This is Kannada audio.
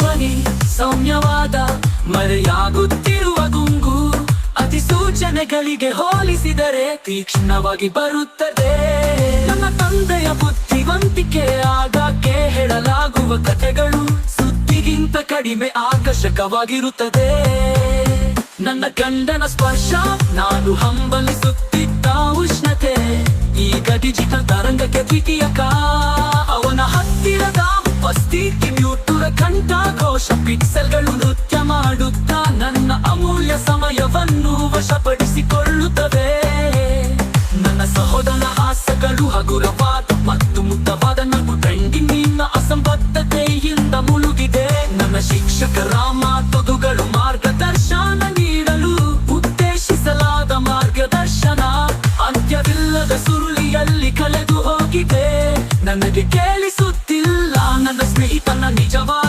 ಧ್ವನಿ ಸೌಮ್ಯವಾದ, ಮರೆಯಾಗುತ್ತಿರುವ ಗುಂಗು ಅತಿ ಸೂಚನೆಗಳಿಗೆ ಹೋಲಿಸಿದರೆ ತೀಕ್ಷ್ಣವಾಗಿ ಬರುತ್ತದೆ. ನನ್ನ ತಂದೆಯ ಬುದ್ಧಿವಂತಿಕೆ ಆಗಾಗ್ಗೆ ಹೇಳಲಾಗುವ ಕಥೆಗಳು ಸುದ್ದಿಗಿಂತ ಕಡಿಮೆ ಆಕರ್ಷಕವಾಗಿರುತ್ತದೆ. ನನ್ನ ಗಂಡನ ಸ್ಪರ್ಶ, ನಾನು ಹಂಬಲಿಸುತ್ತಿದ್ದ ಉಷ್ಣತೆ, ಈಗ ಡಿಜಿಟಲ್ ತರಂಗಕ್ಕೆ ದ್ವಿತೀಯ ಅವನ ಕಂಠಘೋಷ ಪಿಕ್ಸೆಲ್ಗಳು ನೃತ್ಯ ಮಾಡುತ್ತಾ ನನ್ನ ಅಮೂಲ್ಯ ಸಮಯವನ್ನು ವಶಪಡಿಸಿಕೊಳ್ಳುತ್ತವೆ. ನನ್ನ ಸಹೋದರ ಹಾಸಗಳು ಹಗುರವಾದ ಮತ್ತು ಮುದ್ದವಾದ ನಗು ಟ್ರೆಂಡಿಂಗಿನ ಅಸಂಬದ್ಧತೆಯಿಂದ ಮುಳುಗಿದೆ. ನನ್ನ ಶಿಕ್ಷಕರ ಮಾತುಗಳು ಮಾರ್ಗದರ್ಶನ ನೀಡಲು ಉದ್ದೇಶಿಸಲಾದ ಮಾರ್ಗದರ್ಶನ ಅಂತ್ಯವಿಲ್ಲದ ಸುರುಳಿಯಲ್ಲಿ ಕಳೆದು ಹೋಗಿದೆ. ನನಗೆ ಕೇಳಿಸ